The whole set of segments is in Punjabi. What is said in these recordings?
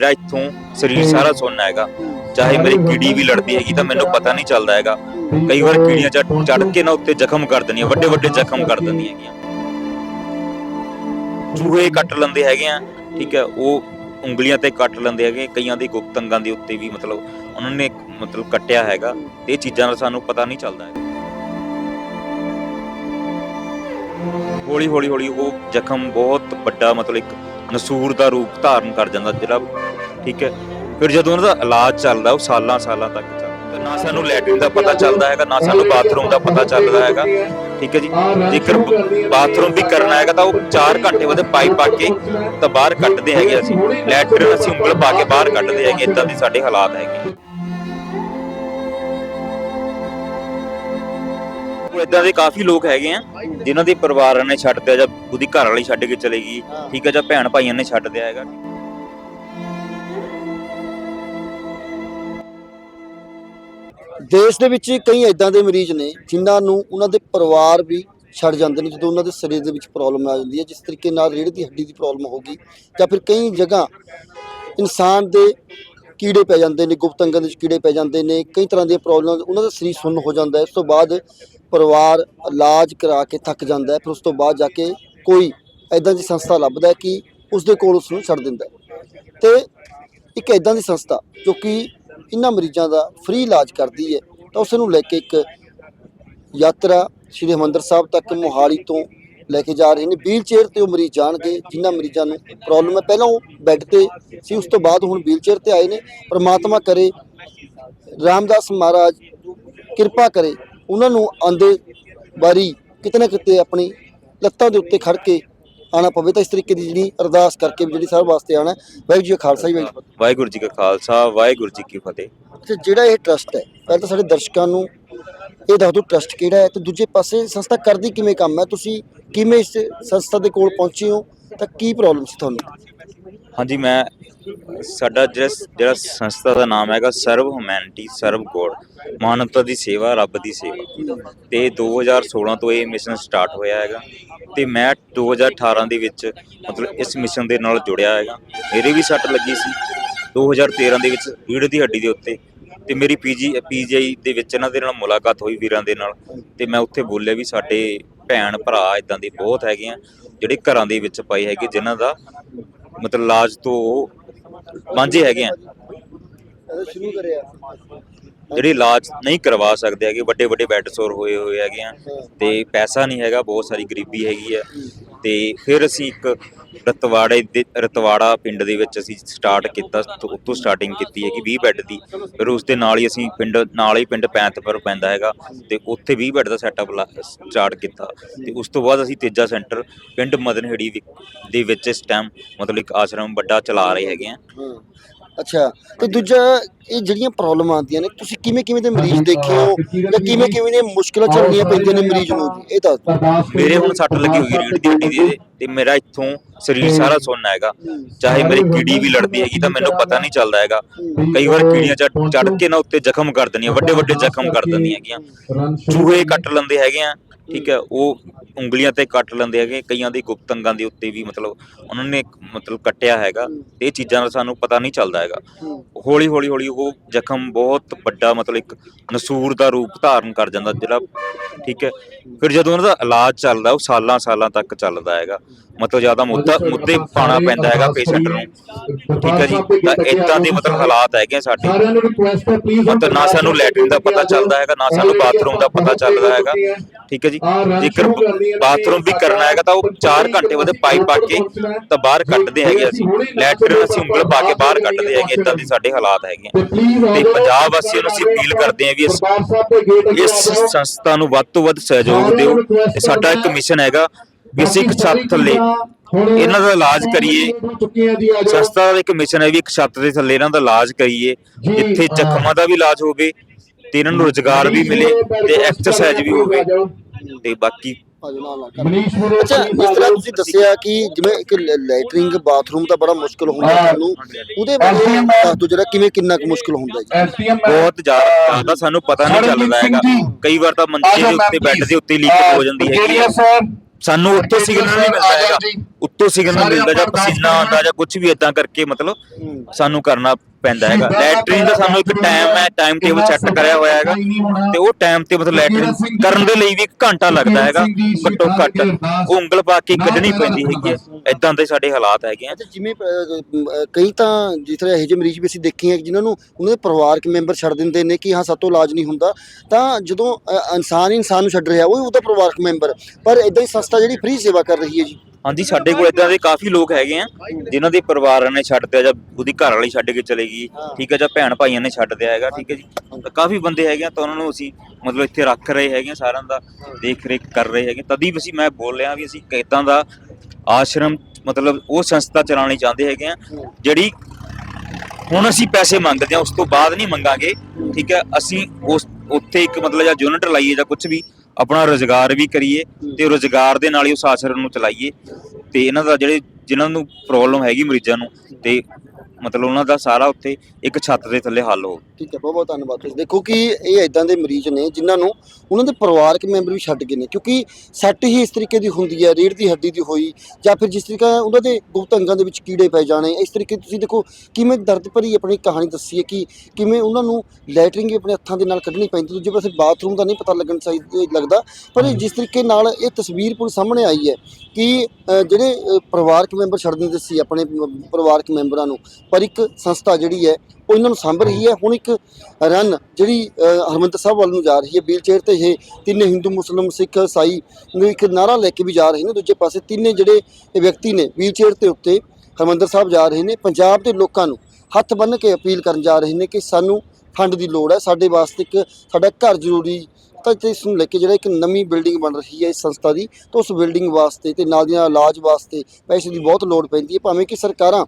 ਮੇਰਾ ਇੱਥੋਂ ਸਰੀਰ ਸਾਰਾ ਸੁੰਨ ਹੈਗਾ। ਚਾਹੇ ਮੇਰੀ ਕੀੜੀ ਵੀ ਲੜਦੀ ਹੈਗੀ ਤਾਂ ਮੈਨੂੰ ਪਤਾ ਨਹੀਂ ਚੱਲਦਾ ਹੈਗਾ। ਕਈ ਵਾਰ ਕੀੜੀਆਂ ਚੜ ਚੜ ਕੇ ਨਾ ਉੱਤੇ ਜ਼ਖਮ ਕਰ ਦਿੰਦੀਆਂ ਵੱਡੇ ਵੱਡੇ ਜ਼ਖਮ ਕਰ ਦਿੰਦੀਆਂ ਹੈਗੀਆਂ। ਚੂਹੇ ਕੱਟ ਲੈਂਦੇ ਹੈਗੇ ਆ ਠੀਕ ਹੈ ਉਹ ਉਂਗਲੀਆਂ ਤੇ ਕੱਟ ਲੈਂਦੇ ਹੈਗੇ ਕਈਆਂ ਦੀ ਗੁਪਤ ਅੰਗਾਂ ਦੇ ਉੱਤੇ ਵੀ ਮਤਲਬ ਉਹਨਾਂ ਨੇ ਮਤਲਬ ਕੱਟਿਆ ਹੈਗਾ ਇਹ ਚੀਜ਼ਾਂ ਦਾ ਸਾਨੂੰ ਪਤਾ ਨਹੀਂ ਚੱਲਦਾ ਹੈ ਹੌਲੀ ਹੌਲੀ ਹੌਲੀ ਉਹ ਜ਼ਖਮ ਬਹੁਤ ਵੱਡਾ ਮਤਲਬ ਇੱਕ ਨਸੂਰ ਦਾ ਰੂਪ ਧਾਰਨ ਕਰ ਜਾਂਦਾ ਜਿਹੜਾ ਠੀਕ ਹੈ। ਫਿਰ ਜਦੋਂ ਉਹਨਾਂ ਦਾ ਇਲਾਜ ਚੱਲਦਾ, ਉਹ ਸਾਲਾਂ ਸਾਲਾਂ ਤੱਕ ਚੱਲਦਾ। ਨਾ ਸਾਨੂੰ ਲੈਟਰਿਨ ਦਾ ਪਤਾ ਚੱਲਦਾ ਹੈਗਾ, ਨਾ ਸਾਨੂੰ ਬਾਥਰੂਮ ਦਾ ਪਤਾ ਚੱਲਦਾ ਹੈਗਾ। ਠੀਕ ਹੈ ਜੀ। ਜੇਕਰ ਬਾਥਰੂਮ ਵੀ ਕਰਨਾ ਹੈਗਾ ਤਾਂ ਉਹ 4 ਘੰਟੇ ਉਹਦੇ ਪਾਈਪ ਪਾ ਕੇ ਤਾਂ ਬਾਹਰ ਕੱਢਦੇ ਹੈਗੇ ਅਸੀਂ। ਲੈਟਰਿਨ ਅਸੀਂ ਉਂਗਲ ਪਾ ਕੇ ਬਾਹਰ ਕੱਢਦੇ ਹੈਗੇ ਇਦਾਂ ਦੇ ਸਾਡੇ ਹਾਲਾਤ ਹੈਗੇ। ਉਹ ਇਦਾਂ ਦੇ ਕਾਫੀ ਲੋਕ ਹੈਗੇ ਆ, ਜਿਨ੍ਹਾਂ ਦੇ ਪਰਿਵਾਰਾਂ ਨੇ ਛੱਡ ਦਿਆ ਜਾਂ ਉਹਦੀ ਘਰ ਵਾਲੀ ਛੱਡ ਕੇ ਚਲੇ ਗਈ, ਠੀਕ ਹੈ, ਜਾਂ ਭੈਣ ਭਾਈਆਂ ਨੇ ਛੱਡ ਦਿਆ ਹੈਗਾ। ਦੇਸ਼ ਦੇ ਵਿੱਚ ਕਈ ਇਦਾਂ ਦੇ ਮਰੀਜ਼ ਨੇ ਜਿਨ੍ਹਾਂ ਨੂੰ ਉਹਨਾਂ ਦੇ ਪਰਿਵਾਰ ਵੀ ਛੱਡ ਜਾਂਦੇ ਨੇ, ਜਦੋਂ ਉਹਨਾਂ ਦੇ ਸਰੀਰ ਦੇ ਵਿੱਚ ਪ੍ਰੋਬਲਮ ਆ ਜਾਂਦੀ ਹੈ, ਜਿਸ ਤਰੀਕੇ ਨਾਲ ਰੀੜ੍ਹ ਦੀ ਹੱਡੀ ਦੀ ਪ੍ਰੋਬਲਮ ਹੋ ਗਈ ਜਾਂ ਫਿਰ ਕਈ ਜਗ੍ਹਾ ਇਨਸਾਨ ਦੇ ਕੀੜੇ ਪੈ ਜਾਂਦੇ ਨੇ, ਗੁਪਤ ਅੰਗਾਂ ਦੇ ਵਿੱਚ ਕੀੜੇ ਪੈ ਜਾਂਦੇ ਨੇ, ਕਈ ਤਰ੍ਹਾਂ ਦੀਆਂ ਪ੍ਰੋਬਲਮ ਉਹਨਾਂ ਦਾ ਸਰੀਰ ਸੁੰਨ ਹੋ ਜਾਂਦਾ ਹੈ, ਉਸ ਤੋਂ ਬਾਅਦ ਪਰਿਵਾਰ ਇਲਾਜ ਕਰਾ ਕੇ ਥੱਕ ਜਾਂਦਾ ਹੈ, ਫਿਰ ਉਸ ਤੋਂ ਬਾਅਦ ਜਾ ਕੇ ਕੋਈ ਇਦਾਂ ਦੀ ਸੰਸਥਾ ਲੱਭਦਾ ਕਿ ਉਸ ਦੇ ਕੋਲ ਉਸ ਨੂੰ ਛੱਡ ਦਿੰਦਾ ਹੈ। ਤੇ ਇੱਕ ਇਦਾਂ ਦੀ ਸੰਸਥਾ ਜੋ ਕਿ ਇਹਨਾਂ ਮਰੀਜ਼ਾਂ ਦਾ ਫ੍ਰੀ ਇਲਾਜ ਕਰਦੀ ਹੈ ਤਾਂ ਉਸ ਨੂੰ ਲੈ ਕੇ ਇੱਕ ਯਾਤਰਾ ਸ਼੍ਰੀ ਹਰਿਮੰਦਰ ਸਾਹਿਬ ਤੱਕ ਮੋਹਾਲੀ ਤੋਂ ਲੈ ਕੇ ਜਾ ਰਹੇ ਨੇ। ਵੀਲ ਚੇਅਰ ਤੇ ਉਹ ਮਰੀਜ਼ ਜਾਣਗੇ, ਜਿਨ੍ਹਾਂ ਮਰੀਜ਼ਾਂ ਨੂੰ ਪ੍ਰੋਬਲਮ ਹੈ। ਪਹਿਲਾਂ ਉਹ ਬੈੱਡ ਤੇ ਸੀ, ਉਸ ਤੋਂ ਬਾਅਦ ਹੁਣ ਵੀਲ ਚੇਅਰ ਤੇ ਆਏ ਨੇ। ਪਰਮਾਤਮਾ ਕਰੇ, ਰਾਮਦਾਸ ਮਹਾਰਾਜ ਕਿਰਪਾ ਕਰੇ, ਉਹਨਾਂ ਨੂੰ ਆਂਦੇ ਵਾਰੀ ਕਿਤੇ ਨਾ ਕਿਤੇ ਆਪਣੀ ਲੱਤਾਂ ਦੇ ਉੱਤੇ ਖੜ ਕੇ ਆਣਾ ਪਵੇ ਤਾਂ ਇਸ ਤਰੀਕੇ ਦੀ ਜਿਹੜੀ ਅਰਦਾਸ ਕਰਕੇ ਵੀ ਜਿਹੜੀ ਸਾਹਿਬ ਵਾਸਤੇ ਆਣਾ ਵਾਹਿਗੁਰੂ ਜੀ ਕਾ ਖਾਲਸਾ ਜੀ ਵਾਹਿਗੁਰੂ ਜੀ ਕੀ ਖਾਲਸਾ ਵਾਹਿਗੁਰੂ ਜੀ ਕੀ ਫਤਿਹ। ਤੇ ਜਿਹੜਾ ਇਹ ਟਰਸਟ ਹੈ ਪਹਿਲਾਂ ਤਾਂ ਸਾਡੇ ਦਰਸ਼ਕਾਂ ਨੂੰ ਇਹ ਦੱਸ ਦਿਓ ਟਰਸਟ ਕਿਹੜਾ ਹੈ ਤੇ ਦੂਜੇ ਪਾਸੇ ਸੰਸਥਾ ਕਰਦੀ ਕਿਵੇਂ ਕੰਮ ਹੈ? ਤੁਸੀਂ ਕਿਵੇਂ ਇਸ ਸੰਸਥਾ ਦੇ ਕੋਲ ਪਹੁੰਚੇ ਹੋ? ਤਾਂ ਕੀ ਪ੍ਰੋਬਲਮ ਸੀ ਤੁਹਾਨੂੰ? ਹਾਂਜੀ, ਮੈਂ ਸਾਡਾ ਜਿਹੜਾ ਜਿਹੜਾ ਸੰਸਥਾ ਦਾ ਨਾਮ ਹੈਗਾ ਸਰਵ ਹਿਊਮੈਨਿਟੀ, ਸਰਵ ਗੋਡ, ਮਾਨਵਤਾ ਦੀ ਸੇਵਾ, ਰੱਬ ਦੀ ਸੇਵਾ। ਤੇ 2016 ਤੋਂ ਇਹ ਮਿਸ਼ਨ ਸਟਾਰਟ ਹੋਇਆ ਹੈਗਾ। ਤੇ ਮੈਂ 2018 ਦੇ ਵਿੱਚ ਮਤਲਬ ਇਸ ਮਿਸ਼ਨ ਦੇ ਨਾਲ ਜੁੜਿਆ ਹੈਗਾ। ਮੇਰੇ ਵੀ ਸੱਟ ਲੱਗੀ ਸੀ। 2013 ਦੇ ਵਿੱਚ ਰੀੜ੍ਹ ਦੀ ਹੱਡੀ ਦੇ ਉੱਤੇ। ਤੇ ਮੇਰੀ ਪੀਜੀ, ਪੀਜੀਆਈ ਦੇ ਵਿੱਚ ਇਹਨਾਂ ਦੇ ਨਾਲ ਮੁਲਾਕਾਤ ਹੋਈ ਵੀਰਾਂ ਦੇ ਨਾਲ। ਤੇ ਮੈਂ ਉੱਥੇ ਬੋਲਿਆ ਵੀ ਸਾਡੇ ਭੈਣ ਭਰਾ ਇਦਾਂ ਦੇ ਬਹੁਤ ਹੈਗੇ ਆ, ਜਿਹੜੇ ਘਰਾਂ ਦੇ ਵਿੱਚ ਪਏ ਹੈਗੇ, ਜਿਨ੍ਹਾਂ ਦਾ ਮਤਲਬ ਇਲਾਜ ਤੋਂ ਵਾਂਝੇ ਹੈਗੇ ਆ। ਸ਼ੁਰੂ ਕਰਿਆ ਜਿਹੜੇ ਇਲਾਜ ਨਹੀਂ ਕਰਵਾ ਸਕਦੇ ਹੈਗੇ ਵੱਡੇ ਵੱਡੇ ਬੈੱਡ ਸੋਰ ਹੋਏ ਹੋਏ ਹੈਗੇ ਆ ਤੇ ਪੈਸਾ ਨਹੀਂ ਹੈਗਾ, ਬਹੁਤ ਸਾਰੀ ਗਰੀਬੀ ਹੈਗੀ ਆ। ਤੇ ਫਿਰ ਅਸੀਂ ਇੱਕ ਰਤਵਾੜੇ ਦੇ, ਰਤਵਾੜਾ ਪਿੰਡ ਦੇ ਵਿੱਚ ਅਸੀਂ ਸਟਾਰਟ ਕੀਤਾ, ਉੱਥੋਂ ਸਟਾਰਟਿੰਗ ਕੀਤੀ ਹੈ ਕਿ 20 ਬੈੱਡ ਦੀ ਫਿਰ ਉਸ ਦੇ ਨਾਲ ਹੀ ਅਸੀਂ ਪਿੰਡ, ਨਾਲ ਹੀ ਪਿੰਡ ਪੈਂਤਪੁਰ ਪੈਂਦਾ ਹੈਗਾ ਤੇ ਉੱਥੇ 20 ਬੈੱਡ ਦਾ ਸੈਟਅਪ ਸਟਾਰਟ ਕੀਤਾ ਤੇ ਉਸ ਤੋਂ ਬਾਅਦ ਅਸੀਂ ਤੀਜਾ ਸੈਂਟਰ ਪਿੰਡ ਮਦਨਹੇੜੀ ਵਿ- ਦੇ ਵਿੱਚ ਇਸ ਟਾਈਮ ਮਤਲਬ ਇੱਕ ਆਸ਼ਰਮ ਵੱਡਾ ਚਲਾ ਰਹੇ ਹੈਗੇ ਆ। ਅੱਛਾ ਤੇ ਦੂਜਾ ਇਹ ਜਿਹੜੀਆਂ ਪ੍ਰੋਬਲਮ ਆਉਂਦੀਆਂ ਨੇ ਤੁਸੀਂ ਕਿਵੇਂ ਕਿਵੇਂ ਦੇ ਮਰੀਜ਼ ਦੇਖੇ ਹੋ? ਜਾਂ ਕਿਵੇਂ ਕਿਵੇਂ ਦੀਆਂ ਮੁਸ਼ਕਲਾਂ ਝੱਲਣੀਆਂ ਪੈਂਦੀਆਂ ਨੇ ਮਰੀਜ਼ ਨੂੰ? ਜੀ ਇਹ ਦੱਸ ਦਿਓ। ਮੇਰੇ ਹੁਣ ਸੱਟ ਲੱਗੀ ਹੋਈ ਰੀੜ ਦੀ ਹੱਡੀ ਦੀ ਤੇ ਮੇਰਾ ਇੱਥੋਂ ਸਰੀਰ ਸਾਰਾ ਸੁੰਨ ਹੈਗਾ। ਚਾਹੇ ਮੇਰੀ ਕੀੜੀ ਵੀ ਲੜਦੀ ਹੈਗੀ ਤਾਂ ਮੈਨੂੰ ਪਤਾ ਨਹੀਂ ਚੱਲਦਾ ਹੈਗਾ। ਕਈ ਵਾਰ ਕੀੜੀਆਂ ਚੜ ਚੜ ਕੇ ਨਾ ਉੱਤੇ ਜ਼ਖਮ ਕਰ ਦਿੰਦੀਆਂ ਵੱਡੇ ਵੱਡੇ ਜ਼ਖਮ ਕਰ ਦਿੰਦੀਆਂ ਹੈਗੀਆਂ। ਚੂਹੇ ਕੱਟ ਲੈਂਦੇ ਹੈਗੇ ਆ। ਠੀਕ ਹੈ ਉਹ ਉਂਗਲੀਆਂ ਤੇ ਕੱਟ ਲੈਂਦੇ ਹੈਗੇ ਕਈਆਂ ਦੀ ਗੁਪਤ ਅੰਗਾਂ ਦੇ ਉੱਤੇ ਵੀ ਮਤਲਬ ਉਹਨਾਂ ਨੇ ਮਤਲਬ ਕੱਟਿਆ ਹੈਗਾ ਤੇ ਇਹ ਚੀਜ਼ਾਂ ਦਾ ਸਾਨੂੰ ਪਤਾ ਨਹੀਂ ਚੱਲਦਾ ਹੈਗਾ। ਹੌਲੀ ਹੌਲੀ ਹੌਲੀ ਉਹ ਜ਼ਖਮ ਬਹੁਤ ਵੱਡਾ ਮਤਲਬ ਇੱਕ ਨਸੂਰ ਦਾ ਰੂਪ ਧਾਰਨ ਕਰ ਜਾਂਦਾ ਜਿਹੜਾ ਠੀਕ ਹੈ ਫਿਰ ਜਦੋਂ ਉਹਨਾਂ ਦਾ ਇਲਾਜ ਚੱਲਦਾ ਉਹ ਸਾਲਾਂ ਸਾਲਾਂ ਤੱਕ ਚੱਲਦਾ ਹੈਗਾ। ਮਤਲਬ ਜ਼ਿਆਦਾ ਮੁੱਦਾ ਮੁੱਦੇ ਪਾਣਾ ਪੈਂਦਾ ਹੈਗਾ ਪੇਸ਼ੈਂਟ ਨੂੰ। ਠੀਕ ਹੈ ਜੀ ਤਾਂ ਇਦਾਂ ਦੇ ਮਤਲਬ ਹਾਲਾਤ ਹੈਗੇ ਆ ਸਾਡੇ। ਸਾਰਿਆਂ ਨੂੰ ਰਿਕੁਐਸਟ ਹੈ ਪਲੀਜ਼ ਮਤਲਬ ਨਾ ਸਾਨੂੰ ਲੈਟਰਿਨ ਦਾ ਪਤਾ ਚੱਲਦਾ ਹੈਗਾ ਨਾ ਸਾਨੂੰ ਬਾਥਰੂਮ ਦਾ ਪਤਾ ਚੱਲਦਾ ਹੈਗਾ। ਠੀਕ ਹੈ ਜੀ ਜੇਕਰ ਬਾਥਰੂਮ ਵੀ ਕਰਨਾ ਹੈਗਾ ਤਾਂ ਉਹ 4 ਘੰਟੇ ਉਹਦੇ ਪਾਈਪ ਪਾ ਕੇ ਤਾਂ ਬਾਹਰ ਕੱਢਦੇ ਹੈਗੇ ਅਸੀਂ ਲੈਟਰਿਨ ਅਸੀਂ ਉਂਗਲ ਪਾ ਕੇ ਬਾਹਰ ਕੱਢਦੇ ਹੈਗੇ ਇਦਾਂ ਦੇ ਸਾਡੇ ਹਾਲਾਤ ਹੈਗੇ। ਤੇ ਪੰਜਾਬ ਵਾਸੀਆਂ ਨੂੰ ਅਸੀਂ ਅਪੀਲ ਕਰਦੇ ਹਾਂ ਵੀ ਇਸ ਇਸ ਸੰਸਥਾ ਨੂੰ ਵੱਧ ਤੋਂ ਵੱਧ ਸਹਿਯੋਗ ਦਿਓ। ਤੇ ਸਾਡਾ ਇੱਕ ਮਿਸ਼ਨ ਹੈਗਾ ਵੀ ਅਸੀਂ ਇੱਕ ਛੱਤ ਥੱਲੇ ਇਹਨਾਂ ਦਾ ਇਲਾਜ ਕਰੀਏ। ਸੰਸਥਾ ਦਾ ਇੱਕ ਮਿਸ਼ਨ ਹੈ ਵੀ ਇੱਕ ਛੱਤ ਦੇ ਥੱਲੇ ਇਹਨਾਂ ਦਾ ਇਲਾਜ ਕਰੀਏ ਜਿੱਥੇ ਜ਼ਖਮਾਂ ਦਾ ਵੀ ਇਲਾਜ ਹੋਵੇ ਤੇ ਇਹਨਾਂ ਨੂੰ ਰੋਜ਼ਗਾਰ ਵੀ ਮਿਲੇ ਤੇ ਐਕਸਰਸਾਈਜ਼ ਵੀ ਹੋਵੇ। ਤੇ ਬਾਕੀ। ਅੱਛਾ ਜਿਸ ਤਰ੍ਹਾਂ ਤੁਸੀਂ ਦੱਸਿਆ ਕਿ ਜਿਵੇਂ ਇੱਕ ਲੈਟਰਿੰਗ ਬਾਥਰੂਮ ਦਾ ਬੜਾ ਮੁਸ਼ਕਲ ਹੁੰਦਾ ਹਾਂ। ਤੁਹਾਨੂੰ ਉਹਦੇ ਬਾਰੇ ਦੱਸ ਦਿਓ ਜਿਹੜਾ ਕਿਵੇਂ ਕਿੰਨਾ ਕੁ ਮੁਸ਼ਕਲ ਹੁੰਦਾ ਜੀ। ਬਹੁਤ ਜ਼ਿਆਦਾ ਸਾਨੂੰ ਪਤਾ ਨਹੀਂ ਚੱਲਦਾ ਹੈਗਾ। ਕਈ ਵਾਰ ਤਾਂ ਮੰਜੇ ਦੇ ਉੱਤੇ ਬੈੱਡ ਦੇ ਉੱਤੇ ਲੀਕ ਹੋ ਜਾਂਦੀ ਹੈ ਸਰ ਸਾਨੂੰ ਉੱਥੇ ਸਿਗਨਲ ਨਹੀਂ ਮਿਲਦਾ ਹੈਗਾ। ਉੱਤੋਂ ਸਿਗਨਲ ਮਿਲਦਾ ਜਾਂ ਪਸੀਨਾ ਆਉਂਦਾ ਜਾਂ ਕੁਝ ਵੀ ਇਦਾਂ ਕਰਕੇ ਮਤਲਬ ਸਾਨੂੰ ਕਰਨਾ ਪੈਂਦਾ ਹੈਗਾ। ਲੈਟਰਿਨ ਦਾ ਸਾਨੂੰ ਇੱਕ ਟਾਈਮ ਹੈ ਟਾਈਮ ਟੇਬਲ ਸੈੱਟ ਕਰਿਆ ਹੋਇਆ ਹੈਗਾ। ਤੇ ਉਹ ਟਾਈਮ ਤੇ ਮਤਲਬ ਲੈਟਰਿਨ ਕਰਨ ਦੇ ਲਈ ਵੀ ਇੱਕ ਘੰਟਾ ਲੱਗਦਾ ਹੈਗਾ। ਘੱਟੋ ਘੱਟ ਉਂਗਲ ਪਾ ਕੇ ਕੱਢਣੀ ਪੈਂਦੀ ਹੈਗੀ ਇਦਾਂ ਦੇ ਸਾਡੇ ਹਾਲਾਤ ਹੈਗੇ ਆ। ਜਿਵੇਂ ਕਈ ਤਾਂ ਜਿਸ ਤਰ੍ਹਾਂ ਇਹੋ ਜਿਹੇ ਮਰੀਜ਼ ਵੀ ਅਸੀਂ ਦੇਖੇ ਆ ਜਿਨ੍ਹਾਂ ਨੂੰ ਉਹਨਾਂ ਦੇ ਪਰਿਵਾਰਕ ਮੈਂਬਰ ਛੱਡ ਦਿੰਦੇ ਨੇ ਕਿ ਹਾਂ ਸਾਤੋਂ ਇਲਾਜ ਨਹੀਂ ਹੁੰਦਾ ਤਾਂ ਜਦੋਂ ਇਨਸਾਨ ਇਨਸਾਨ ਨੂੰ ਛੱਡ ਰਿਹਾ ਉਹ ਉਹਦਾ ਪਰਿਵਾਰਕ ਮੈਂਬਰ। ਪਰ ਇਦਾਂ ਹੀ ਸੰਸਥਾ ਜਿਹੜੀ ਫ੍ਰੀ ਸੇਵਾ ਕਰ ਰਹੀ ਹੈ ਜੀ। ਹਾਂਜੀ ਸਾਡੇ ਕੋਲ ਇਦਾਂ ਦੇ ਕਾਫੀ ਲੋਕ ਹੈਗੇ ਆ ਜਿਨ੍ਹਾਂ ਦੇ ਪਰਿਵਾਰਾਂ ਨੇ ਛੱਡ ਦਿਆ ਜਾਂ ਉਹਦੀ ਘਰ ਵਾਲੀ ਛੱਡ ਕੇ ਚਲੇ ਗਈ। ਠੀਕ ਹੈ ਜਾਂ ਭੈਣ ਭਾਈਆਂ ਨੇ ਛੱਡ ਦਿਆ ਹੈਗਾ ਠੀਕ ਹੈ ਜੀ। ਤਾਂ ਕਾਫੀ ਬੰਦੇ ਹੈਗੇ ਆ ਤਾਂ ਉਹਨਾਂ ਨੂੰ ਅਸੀਂ ਮਤਲਬ ਇੱਥੇ ਰੱਖ ਰਹੇ ਹੈਗੇ ਆ ਸਾਰਿਆਂ ਦਾ ਦੇਖ ਰੇਖ ਕਰ ਰਹੇ ਹੈਗੇ ਤਦੀ ਅਸੀਂ ਮੈਂ ਬੋਲ ਰਿਹਾ ਵੀ ਅਸੀਂ ਕਿਦਾਂ ਦਾ ਆਸ਼ਰਮ ਮਤਲਬ ਉਹ ਸੰਸਥਾ ਚਲਾਉਣੀ ਚਾਹੁੰਦੇ ਹੈਗੇ ਆ ਜਿਹੜੀ ਹੁਣ ਅਸੀਂ ਪੈਸੇ ਮੰਗਦੇ ਆ ਉਸ ਤੋਂ ਬਾਅਦ ਨਹੀਂ ਮੰਗਾਂਗੇ ਠੀਕ ਹੈ ਅਸੀਂ ਉਸ ਉੱਥੇ ਇੱਕ ਮਤਲਬ ਜਾਂ ਯੂਨਿਟ ਲਾਈਏ ਜਾਂ ਕੁਝ ਵੀ ਆਪਣਾ ਰੋਜ਼ਗਾਰ ਵੀ ਕਰੀਏ ਤੇ ਰੋਜ਼ਗਾਰ ਦੇ ਨਾਲ ਹੀ ਉਸ ਆਸ਼ਰਮ ਨੂੰ ਚਲਾਈਏ ਤੇ ਇਹਨਾਂ ਦਾ ਜਿਹੜੇ ਜਿਨ੍ਹਾਂ ਨੂੰ ਪ੍ਰੋਬਲਮ ਹੈਗੀ ਮਰੀਜ਼ਾਂ ਨੂੰ ਤੇ ਮਤਲਬ ਉਹਨਾਂ ਦਾ ਸਾਰਾ ਉੱਥੇ ਇੱਕ ਛੱਤ ਦੇ ਥੱਲੇ ਹੱਲ ਹੋ ਠੀਕ ਹੈ ਬਹੁਤ ਬਹੁਤ ਧੰਨਵਾਦ ਤੁਸੀਂ। ਦੇਖੋ ਕਿ ਇਹ ਇਦਾਂ ਦੇ ਮਰੀਜ਼ ਨੇ ਜਿਨ੍ਹਾਂ ਨੂੰ ਉਹਨਾਂ ਦੇ ਪਰਿਵਾਰਕ ਮੈਂਬਰ ਵੀ ਛੱਡ ਗਏ ਨੇ, ਕਿਉਂਕਿ ਸੱਟ ਹੀ ਇਸ ਤਰੀਕੇ ਦੀ ਹੁੰਦੀ ਹੈ, ਰੀੜ ਦੀ ਹੱਡੀ ਦੀ ਹੋਈ ਜਾਂ ਫਿਰ ਜਿਸ ਤਰੀਕਾ ਉਹਨਾਂ ਦੇ ਗੁਪਤ ਅੰਗਾਂ ਦੇ ਵਿੱਚ ਕੀੜੇ ਪੈ ਜਾਣੇ, ਇਸ ਤਰੀਕੇ ਤੁਸੀਂ ਦੇਖੋ ਕਿਵੇਂ ਦਰਦ ਭਰੀ ਆਪਣੀ ਕਹਾਣੀ ਦੱਸੀ ਹੈ ਕਿ ਕਿਵੇਂ ਉਹਨਾਂ ਨੂੰ ਲੈਟਰਿੰਗ ਵੀ ਆਪਣੇ ਹੱਥਾਂ ਦੇ ਨਾਲ ਕੱਢਣੀ ਪੈਂਦੀ, ਦੂਜੇ ਪਾਸੇ ਬਾਥਰੂਮ ਦਾ ਨਹੀਂ ਪਤਾ ਲੱਗਣ ਚਾਹੀਦਾ ਲੱਗਦਾ, ਪਰ ਜਿਸ ਤਰੀਕੇ ਨਾਲ ਇਹ ਤਸਵੀਰ ਪੂਰੀ ਸਾਹਮਣੇ ਆਈ ਹੈ ਕਿ ਜਿਹੜੇ ਪਰਿਵਾਰਕ ਮੈਂਬਰ ਛੱਡ ਦਿੰਦੇ ਸੀ ਆਪਣੇ ਪਰਿਵਾਰਕ ਮੈਂਬਰਾਂ ਨੂੰ ਪਰ ਇੱਕ ਸੰਸਥਾ ਜਿਹੜੀ ਹੈ ਉਹ ਇਹਨਾਂ ਨੂੰ ਸਾਂਭ ਰਹੀ ਹੈ। ਹੁਣ ਇੱਕ ਰਨ ਜਿਹੜੀ ਅ, ਹਰਮੰਦਰ ਸਾਹਿਬ ਵੱਲ ਨੂੰ ਜਾ ਰਹੀ ਹੈ ਵੀਲ ਚੇਅਰ ਤੇ ਇਹ ਤਿੰਨੇ ਹਿੰਦੂ ਮੁਸਲਮ ਸਿੱਖ ਈਸਾਈ ਨੂੰ ਇੱਕ ਨਾਰਾ ਲੈ ਕੇ ਵੀ ਜਾ ਰਹੇ ਨੇ। ਦੂਜੇ ਪਾਸੇ ਤਿੰਨੇ ਜਿਹੜੇ ਵਿਅਕਤੀ ਨੇ ਵੀਲ ਚੇਅਰ ਤੇ ਉੱਤੇ ਹਰਮੰਦਰ ਸਾਹਿਬ ਜਾ ਰਹੇ ਨੇ। ਪੰਜਾਬ ਦੇ ਲੋਕਾਂ ਨੂੰ ਹੱਥ ਬੰਨ੍ਹ ਕੇ ਅਪੀਲ ਕਰਨ ਜਾ ਰਹੇ ਨੇ ਕਿ ਸਾਨੂੰ ਫੰਡ ਦੀ ਲੋੜ ਹੈ। ਸਾਡੇ ਵਾਸਤੇ ਇੱਕ ਸਾਡਾ ਘਰ ਜ਼ਰੂਰੀ ਤਾਂ ਤੇ ਇਸ ਨੂੰ ਲੈ ਕੇ ਜਿਹੜਾ ਇੱਕ ਨਵੀਂ ਬਿਲਡਿੰਗ ਬਣ ਰਹੀ ਹੈ ਇਸ ਸੰਸਥਾ ਦੀ, ਤਾਂ ਉਸ ਬਿਲਡਿੰਗ ਵਾਸਤੇ ਤੇ ਨਾਲ ਦੀ ਨਾਲ ਇਲਾਜ ਵਾਸਤੇ ਪੈਸੇ ਦੀ ਬਹੁਤ ਲੋੜ ਪੈਂਦੀ ਹੈ। ਭਾਵੇਂ ਕਿ ਸਰਕਾਰਾਂ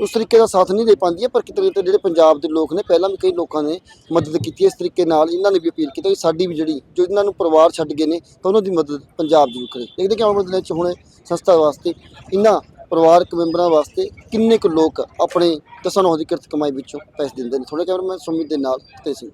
ਉਸ ਤਰੀਕੇ ਦਾ ਸਾਥ ਨਹੀਂ ਦੇ ਪਾਉਂਦੀਆਂ, ਪਰ ਕਿਤੇ ਨਾ ਕਿਤੇ ਜਿਹੜੇ ਪੰਜਾਬ ਦੇ ਲੋਕ ਨੇ, ਪਹਿਲਾਂ ਵੀ ਕਈ ਲੋਕਾਂ ਨੇ ਮਦਦ ਕੀਤੀ ਇਸ ਤਰੀਕੇ ਨਾਲ। ਇਹਨਾਂ ਨੇ ਵੀ ਅਪੀਲ ਕੀਤੀ ਕਿ ਸਾਡੀ ਵੀ ਜਿਹੜੀ, ਜੋ ਇਹਨਾਂ ਨੂੰ ਪਰਿਵਾਰ ਛੱਡ ਗਏ ਨੇ, ਤਾਂ ਉਹਨਾਂ ਦੀ ਮਦਦ ਪੰਜਾਬ ਜ਼ਰੂਰ ਕਰੇ। ਦੇਖਦੇ ਕਿ ਆਉਣ ਵਾਲੇ ਦਿਨਾਂ 'ਚ ਹੁਣ ਸੰਸਥਾ ਵਾਸਤੇ, ਇਹਨਾਂ ਪਰਿਵਾਰਕ ਮੈਂਬਰਾਂ ਵਾਸਤੇ ਕਿੰਨੇ ਕੁ ਲੋਕ ਆਪਣੇ ਦਸਾਂ ਨੌ ਦੀ ਕਿਰਤ ਕਮਾਈ ਵਿੱਚੋਂ ਪੈਸੇ ਦਿੰਦੇ ਨੇ। ਥੋੜੇ ਕੈਮਰਾਮੈਨ ਸੁਮਿਤ ਦੇ ਨਾਲ ਤੇ ਸਿੰਘ।